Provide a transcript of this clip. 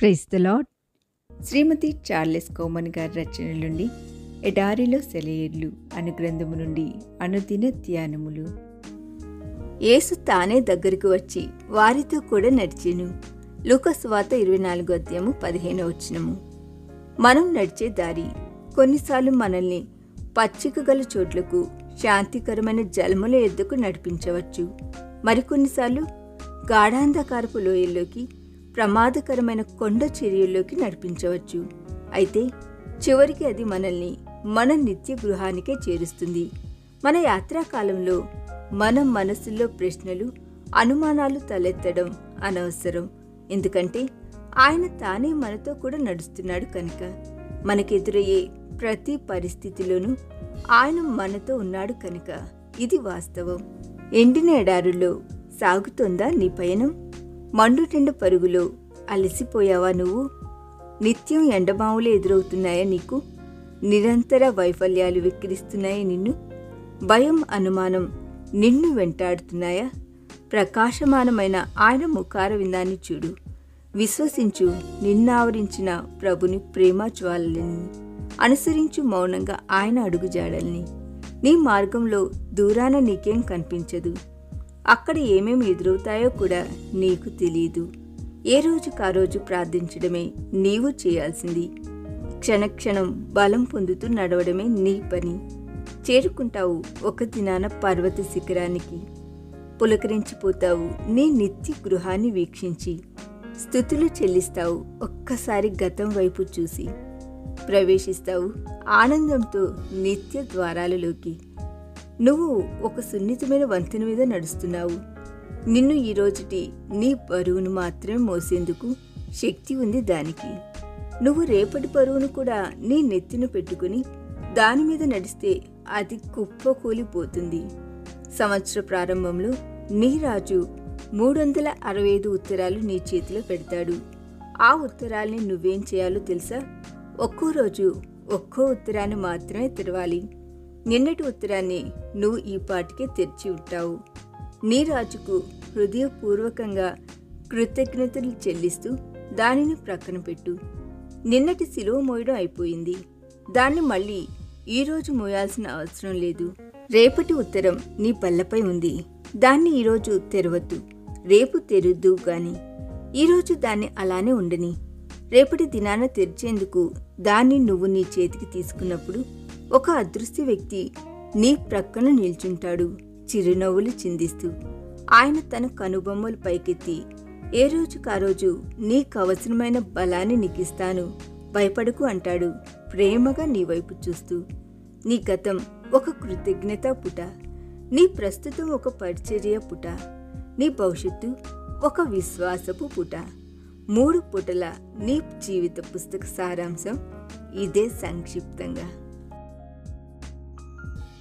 Praise the Lord Shrimati Charles Cowman గారి రచన నుండి ఎడారిలో సెలయేర్లు అను గ్రంథము నుండి అనుదిన ధ్యానములు. యేసు తానే దగ్గరకు వచ్చి వారితో కూడా నడిచెను. లూకస్వాత ఇరవై నాలుగో అధ్యాయము పదిహేను వచ్చినము మనం నడిచే దారి కొన్నిసార్లు మనల్ని పచ్చిక గల చోట్లకు శాంతికరమైన జలముల ఎద్దుకు నడిపించవచ్చు. మరికొన్నిసార్లు గాఢాంధకారపు లోయల్లోకి ప్రమాదకరమైన కొండ చర్యల్లోకి నడిపించవచ్చు. అయితే చివరికి అది మనల్ని మన నిత్య గృహానికే చేరుస్తుంది. మన యాత్రాకాలంలో మన మనసులో ప్రశ్నలు అనుమానాలు తలెత్తడం అనవసరం. ఎందుకంటే ఆయన తానే మనతో కూడా నడుస్తున్నాడు కనుక మనకెదురయ్యే ప్రతి పరిస్థితిలోనూ ఆయన మనతో ఉన్నాడు కనుక ఇది వాస్తవం. ఎండిన ఎడారుల్లో సాగుతోందా నీ పయనం? మండుటెండు పరుగులో. అలసిపోయావా నువ్వు? నిత్యం ఎండమావులు ఎదురవుతున్నాయా నీకు? నిరంతర వైఫల్యాలు విక్రిస్తున్నాయా నిన్ను? భయం అనుమానం నిన్ను వెంటాడుతున్నాయా? ప్రకాశమానమైన ఆయన ముఖార విందాన్ని చూడు. విశ్వసించు నిన్నావరించిన ప్రభుని ప్రేమ జ్వాలని అనుసరించు మౌనంగా ఆయన అడుగుజాడల్ని నీ మార్గంలో దూరాన నీకేం కనిపించదు. అక్కడ ఏమేమి ఎదురవుతాయో కూడా నీకు తెలియదు ఏ రోజుకు ఆ రోజు ప్రార్థించడమే నీవు చేయాల్సింది. క్షణక్షణం బలం పొందుతూ నడవడమే నీ పని. చేరుకుంటావు ఒక దినాన పర్వత శిఖరానికి. పులకరించిపోతావు నీ నిత్య గృహాన్ని వీక్షించి. స్థుతులు చెల్లిస్తావు ఒక్కసారి గతం వైపు చూసి. ప్రవేశిస్తావు ఆనందంతో నిత్య ద్వారాలలోకి. నువ్వు ఒక సున్నితమైన వంతెన మీద నడుస్తున్నావు. నిన్ను ఈ రోజుటి నీ బరువును మాత్రమే మోసేందుకు శక్తి ఉంది దానికి. నువ్వు రేపటి బరువును కూడా నీ నెత్తిన పెట్టుకుని దాని మీద నడిస్తే అది కుప్పకూలిపోతుంది సంవత్సర ప్రారంభంలో నీ రాజు మూడు వందల అరవై ఐదు ఉత్తరాలు నీ చేతిలో పెడతాడు. ఆ ఉత్తరాల్ని నువ్వేం చేయాలో తెలుసా? ఒక్కో రోజు ఒక్కో ఉత్తరాన్ని మాత్రమే తెరవాలి. నిన్నటి ఉత్తరాన్ని నువ్వు ఈ పాటికే తెరిచి ఉంటావు. నీ రాజుకు హృదయపూర్వకంగా కృతజ్ఞతలు చెల్లిస్తూ దానిని ప్రక్కన పెట్టు. నిన్నటి సిలువ మోయడం అయిపోయింది. దాన్ని మళ్ళీ ఈరోజు మోయాల్సిన అవసరం లేదు. రేపటి ఉత్తరం నీ పళ్ళపై ఉంది. దాన్ని ఈరోజు తెరవద్దు. రేపు తెరుద్దు గాని. ఈరోజు దాన్ని అలానే ఉండని. రేపటి దినాన తెరిచేందుకు దాన్ని నువ్వు నీ చేతికి తీసుకున్నప్పుడు ఒక అదృశ్య వ్యక్తి నీ ప్రక్కన నిల్చుంటాడు చిరునవ్వులు చిందిస్తూ. ఆయన తన కనుబొమ్మలు పైకెత్తి ఏ రోజుకు ఆ రోజు నీకు అవసరమైన బలాన్ని నీకిస్తాను భయపడకు అంటాడు ప్రేమగా నీ వైపు చూస్తూ. నీ గతం ఒక కృతజ్ఞత పుట నీ ప్రస్తుతం ఒక పరిచర్య పుట నీ భవిష్యత్తు ఒక విశ్వాసపు పుట. మూడు పుటల నీ జీవిత పుస్తక సారాంశం ఇదే సంక్షిప్తంగా.